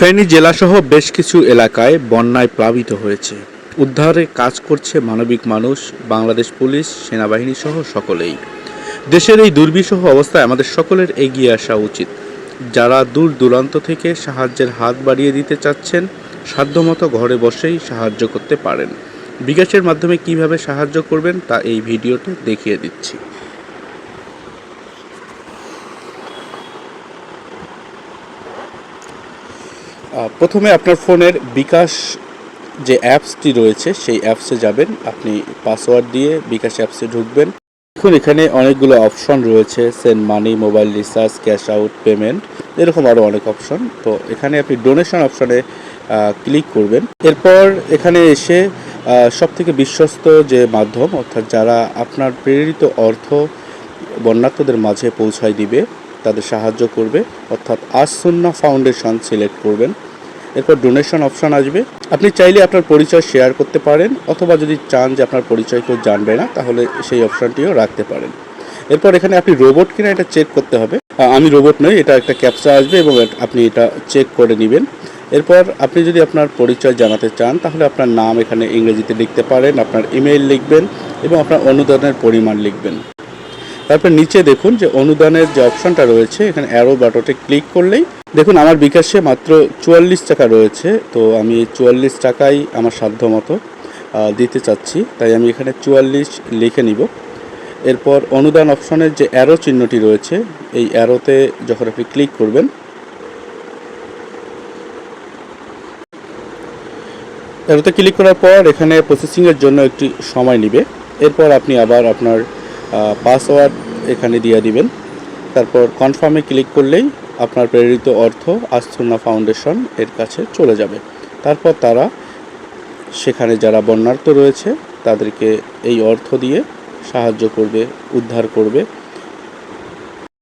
ফেনী জেলাসহ বেশ কিছু এলাকায় বন্যায় প্লাবিত হয়েছে। উদ্ধারে কাজ করছে মানবিক মানুষ, বাংলাদেশ পুলিশ, সেনাবাহিনী সহ সকলেই। দেশের এই দুর্বিষহ অবস্থায় আমাদের সকলের এগিয়ে আসা উচিত। যারা দূর দূরান্ত থেকে সাহায্যের হাত বাড়িয়ে দিতে চাচ্ছেন, সাধ্যমতো ঘরে বসেই সাহায্য করতে পারেন। বিকাশের মাধ্যমে কীভাবে সাহায্য করবেন তা এই ভিডিওতে দেখিয়ে দিচ্ছি। প্রথমে আপনার ফোনের বিকাশ যে অ্যাপসটি রয়েছে, সেই অ্যাপসে যাবেন। আপনি পাসওয়ার্ড দিয়ে বিকাশ অ্যাপসে ঢুকবেন। দেখুন, এখানে অনেকগুলো অপশন রয়েছে, send money, mobile recharge, cash out, payment, এরকম আরও অনেক অপশন। তো এখানে আপনি ডোনেশন অপশনে ক্লিক করবেন। এরপর এখানে এসে সব থেকে বিশ্বস্ত যে মাধ্যম, অর্থাৎ যারা আপনার প্রেরিত অর্থ বন্যার্থদের মাঝে পৌঁছায় দিবে তাদের সাহায্য করবে, অর্থাৎ আসুন্না ফাউন্ডেশন সিলেক্ট করবেন। এরপর ডোনেশন অপশন আসবে। আপনি চাইলে আপনার পরিচয় শেয়ার করতে পারেন, অথবা যদি চান যে আপনার পরিচয় কেউ জানবে না, তাহলে সেই অপশানটিও রাখতে পারেন। এরপর এখানে আপনি রোবট কিনা এটা চেক করতে হবে। আমি রোবট নই, এটা একটা ক্যাপচা আসবে এবং আপনি এটা চেক করে নেবেন। এরপর আপনি যদি আপনার পরিচয় জানাতে চান, তাহলে আপনার নাম এখানে ইংরেজিতে লিখতে পারেন, আপনার ইমেইল লিখবেন এবং আপনার অনুদানের পরিমাণ লিখবেন। তারপর নিচে দেখুন যে অনুদানের যে অপশনটা রয়েছে, এখানে অ্যারো বাটনে ক্লিক করলেই দেখুন আমার বিকাশে মাত্র চুয়াল্লিশ টাকা রয়েছে। তো আমি চুয়াল্লিশ টাকাই আমার সাধ্য মতো দিতে চাচ্ছি। তাই আমি এখানে চুয়াল্লিশ লিখে নিব। এরপর অনুদান অপশনের যে অ্যারো চিহ্নটি রয়েছে, এই অ্যারোতে যখন আপনি ক্লিক করবেন অ্যারোতে ক্লিক করার পর এখানে প্রসেসিংয়ের জন্য একটি সময় নেবে। এরপর আপনি আবার আপনার পাসওয়ার্ড এখানে দিয়ে দিবেন। তারপর কনফার্মে ক্লিক করলেই আপনার প্রেরিত অর্থ আস্থনা ফাউন্ডেশন এর কাছে চলে যাবে। তারপর তারা সেখানে যারা বন্যার্থ রয়েছে, তাদেরকে এই অর্থ দিয়ে সাহায্য করবে, উদ্ধার করবে।